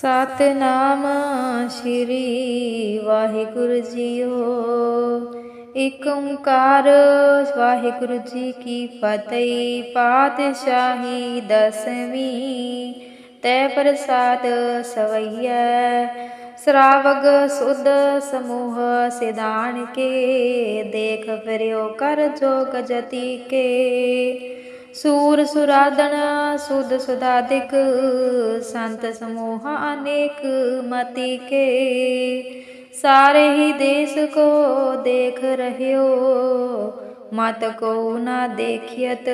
ਸਤਨਾਮ ਸ੍ਰੀ Waheguru JIO. ਇਕ ਓੰਕਾਰ, ਵਾਹਿਗੁਰੂ ਜੀ ਕੀ ਫਤਿਹ। ਪਾਤਸ਼ਾਹੀ ਦਸਵੀਂ, ਤੈ ਪ੍ਰਸਾਦ ਸਵਈਐ। ਸਰਾਵਗ ਸੁਧ ਸਮੂਹ ਸਿਧਾਨ ਕੇ, ਦੇਖ ਫਿਰਿਓ ਕਰ ਜੋਗ ਜਤੀ ਕੇ। ਸੂਰ ਸੁਰਾਦਨ ਸੁਧ ਸੁਦਾਦਿਕ, ਸੰਤ ਸਮੂਹ ਅਨੇਕ ਮਤੀ ਕੇ। ਸਾਰੇ ਹੀ ਦੇਸ ਕੋ ਦੇਖ ਰਹਿਓ, ਮਤ ਕੋ ਨਾ ਦੇਖਿयत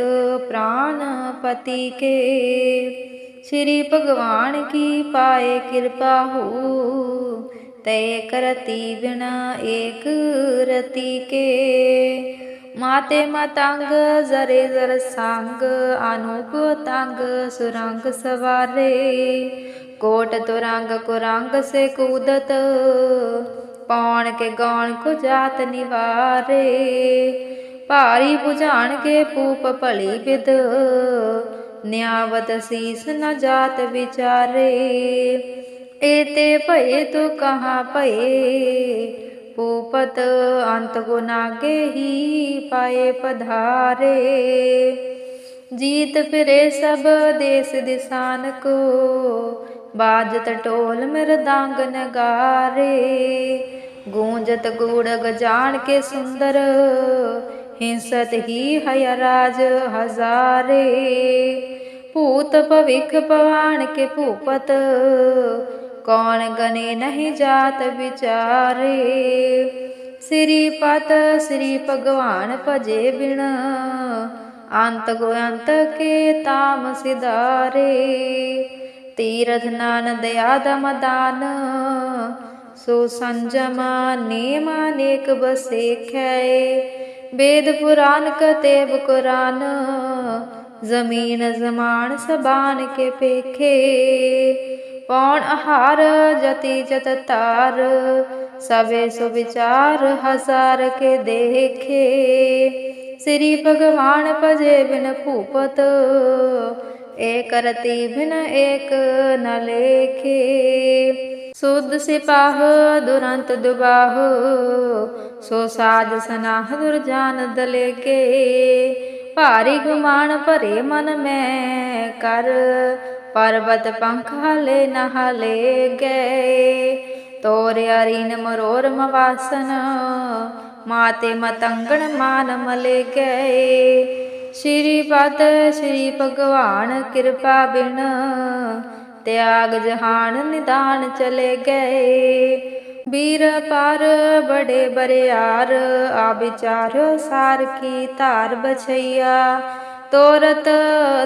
ਪ੍ਰਾਨ ਪਤੀ ਕੇ। ਸ੍ਰੀ ਭਗਵਾਨ ਕੀ ਪਾਏ ਕਿਰਪਾ ਹੋ, ਤੈ ਕਰਤੀ ਬਿਨਾ ਏਕ ਰਤੀ ਕੇ। ਮਾਤੇ ਮਤੰਗ, ਜ਼ਰੇ ਜ਼ਰ ਸੰਗ, ਅਨੂਪ ਤੰਗ, ਸੁਰੰਗ ਸਵਾਰੇ। ਕੋਟ ਤੁਰੰਗ ਕੁਰੰਗ ਸੇ ਕੂਦਤ, ਪੌਣ ਕੇ ਗੌਣ ਕੋ ਜਾਤ ਨਿਵਾਰੇ। ਭਾਰੀ 부ਝਾਣ ਕੇ ਪੂਪ ਭਲੀ ਵਿਦ, ਨਿਆਵਤ ਸੀਸ ਨ ਜਾਤ ਵਿਚਾਰੇ। ਏਤੇ ਭਏ ਤੂ ਕਹਾ ਭਏ ਭੂਪਤ ਅੰਤ ਗੁਨਾਗੇ ਹੀ ਪਾਏ ਪਧਾਰੇ। ਜੀਤ ਫਿਰੇ ਸਭ ਦੇਸ ਦਿਸਾਨ ਕੋ ਬਾਜਤ ਟੋਲ ਮਿਰਦਾੰਗ ਨਗਾਰੇ। ਗੂੰਜਤ ਗੂੜ ਜਾਣ ਕੇ ਸੁੰਦਰ, ਹਿੰਸਤ ਹੀ ਹੈ ਰਾਜ ਹਜ਼ਾਰੇ। ਭੂਤ ਭਵਿਖ ਪਵਾਣ ਕੇ ਭੂਪਤ ਕੌਣ ਗਨੇ ਨਹੀਂ ਜਾਤ ਵਿਚਾਰੇ? ਸ੍ਰੀ ਪਤ, ਸ੍ਰੀ ਭਗਵਾਨ ਭਜੇ ਬਿਨ, ਅੰਤ ਗੋ ਅੰਤ ਕੇ ਤਾਮ ਸਿਧਾਰੇ। ਤੀਰਥ ਨਾਨ ਦਇਆ ਦਮ ਦਾਨ, ਸੋ ਸੰਜਮ ਨੇਮ ਅਨੇਕ ਬਸੇਖੈ ਵੇਦ ਪੁਰਾਨ ਕਤੇਬ ਕੁਰਾਨ ਜ਼ਮੀਨ ਜ਼ਮਾਨ ਸਬਾਨ ਕੇ ਪੇਖੇ। ਪੌਣ ਆਹਾਰ, ਜਤੀ ਜਤ ਤਾਰ ਸਵੇ ਸੁਵਿਚਾਰ ਹਜ਼ਾਰ ਕੇ ਦੇਖੇ। ਸ੍ਰੀ ਭਗਵਾਨ ਭਜੇ ਬਿਨ ਭੂਪਤ, ਏ ਕਰਤੀ ਬਿਨ ਏਕ ਨ ਲੇਖੇ। ਸੁਧ ਸਿਪਾਹ ਦੁਰੰਤ ਦੁਬਾਹ, ਸੋ ਸਾਜ ਸਨਾਹ ਦੁਰਜਾਨ ਦਲੇ ਕੇ ਭਾਰੀ ਗੁਮਾਨ ਭਰੇ ਮਨ ਮੈਂ ਕਰ ਪਰਬਤ ਪੰਖ ਹਲੇ ਨ ਹਲੇ ਗਏ। ਤੋਰਿਆ ਰੀਨ ਮਰੋਰ ਮਵਾਸਨ, ਮਾਤੇ ਮਤੰਗਣ ਮਾਨ ਮਲੇ ਗਏ। ਸ੍ਰੀ ਪਤ ਸ੍ਰੀ ਭਗਵਾਨ ਕਿਰਪਾ ਬਿਨ, ਤਿਆਗ ਜਹਾਨ ਨਿਦਾਨ ਚਲੇ ਗਏ। ਵੀਰ ਪਰ ਬੜੇ ਬਰਿਆਰ, ਆ ਵਿਚਾਰਿਓ ਸਾਰ ਕੀ ਧਾਰ ਬਛਈਆ। ਤੋਰਤ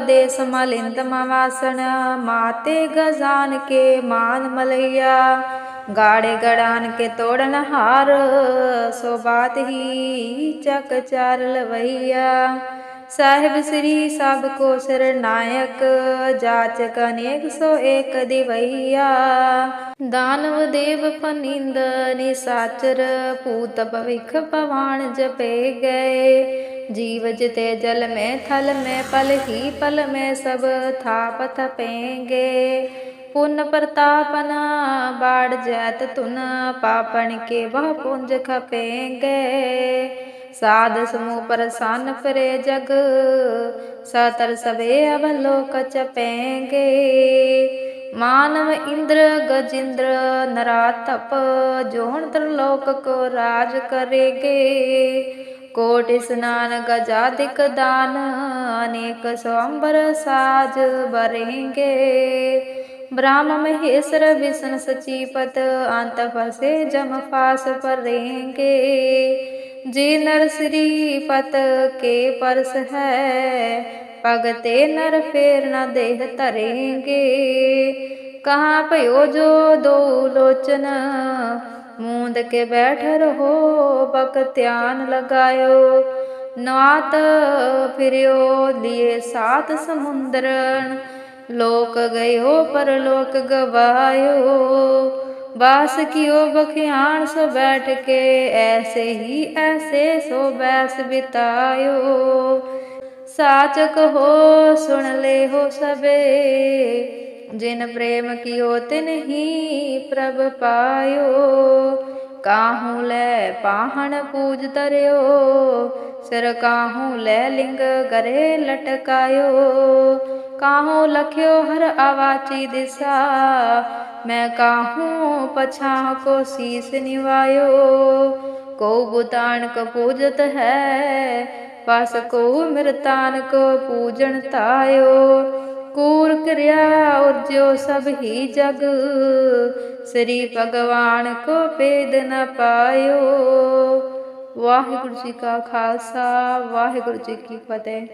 ਦੇਸ ਮਲਿੰਦ ਮਵਾਸਣ, ਮਾਤੇ ਗਜ਼ਾਨ ਕੇ ਮਾਨ ਮਲਈਆ। ਗਾੜੇ ਗੜਾਨ ਕੇ ਤੋੜਨ ਹਾਰ, ਸੋ ਬਾਤ ਹੀ ਚੱਕ ਚਾਰ ਲਵਈਆ। ਸਾਹਿਬ ਸ੍ਰੀ ਸਭ ਕੋ ਸਰਨਾਇਕ ਜਾਚਕ ਅਨੇਕ ਸੋ ਏਕ ਦਿਵਈਆ ਦਾਨਵ ਦੇਵ ਪਨਿੰਦ ਨਿਸਾਚਰ ਭੂਤ ਭਵਿਖ ਪਵਾਨ ਜਪੇ ਗਏ जीव जिते जल में थल में पल ही पल में सब थाप थपेंगे पुन प्रतापन बाढ़ जैत तुन पापन के वह पुंज खपेंगे ਸਾਧ ਸਮੂਹ ਪਰਸਨ ਫਰੇ ਜਗ, ਸਤਰ ਸਵੇ ਅਬ ਲੋਕ ਚਪੇਂਗੇ। ਮਾਨਵ ਇੰਦਰ ਗਜਿੰਦਰ ਨਰਾਤਪ ਜੋਹਣ ਤਰਲੋਕ ਕੋ ਰਾਜ ਕਰੇਗੇ। ਕੋਟ ਇਸਨਾਨ ਗਜਾਦਿਕ ਦਾਨ, ਅਨੇਕ ਸਵੰਬਰ ਸਾਜ ਬਰੇਂਗੇ ब्राह्महेश्वर विष्णु सचिपत अंत फसे जम फास पर रेंगे जे नर श्रीपत के परस है पगते नर फेर न देह तरेंगे कहाँ भयो जो दो लोचन मूंद के बैठ रहो बक त्यान लगायो नात फिरियो लिए सात समुंदरन लोक गयो परलोक गवायो बास की ओ बखियाण सो बैठ के ऐसे ही, ऐसे सो बैस बितायो। साच कहो सुन ले हो सबे। जिन प्रेम की ओ तिन ही प्रभ पायो। ਕਾਹੂ ਲੈ ਪਾਹਣ ਪੂਜ ਤਰਿਓ? ਸਿਰ ਕਾਹੂ ਲੈ ਲਿੰਗ ਗਰੇ ਲਟਕਾਇਓ? ਕਾਹੂ ਲਖਿਓ ਹਰ ਆਵਾਚੀ ਦਿਸਾ? ਮੈਂ ਕਾਹੂ ਪਛਾਹ ਕੋ ਸੀਸ ਨਿਵਾਇਓ? ਕੋ ਬੁਤਾਨ ਕ ਪੂਜਤ ਹੈ? ਪਸ ਕੋ ਮਿਰਤਾਨ ਕੋ ਪੂਜਣ ਤਾਇਓ? ਕੂਰ ਕਿਰਿਆ ਉਰਜੋ ਸਭ ਹੀ ਜਗ। ਸ੍ਰੀ ਭਗਵਾਨ ਕੋ ਭੇਦ ਨ ਪਾਇਓ। ਵਾਹਿਗੁਰੂ ਜੀ ਕਾ ਖਾਲਸਾ, ਵਾਹਿਗੁਰੂ ਜੀ ਕੀ ਫਤਿਹ।